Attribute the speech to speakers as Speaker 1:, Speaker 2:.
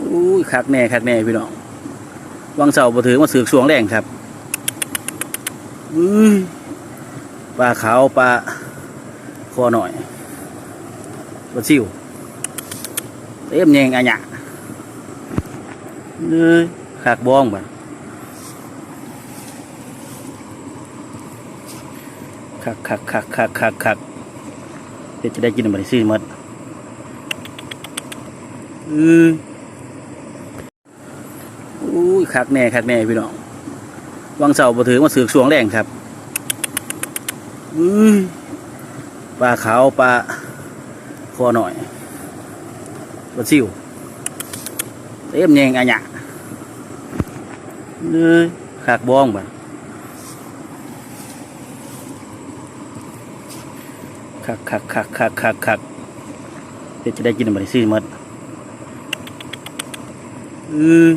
Speaker 1: อุ้ยคักแน่คักแน่พี่น้องวังเสาร์บ่ถือมาสือกสวงแรงครับอุ้ยปลาขาวปลาคอหน่อยปลาซิวเต็มแยงอะหยะเลยคักบ้องบัดคักคักคักคักคักคักเดี๋ยวจะได้กินบัดนี้ซื้อมดอือ อุ้คักแน่คักแน่พี่น้องวังเสาร์บ่ถือมาสือกสวงแรงครับปลาขาวปลาคอหน่อยปลาซิวเต็มแยงอะหยะเลยคักบ้องบัดคักคักคักคักคักคักเดี๋ยวจะได้กินบัดนี้ซื้อหมดอือ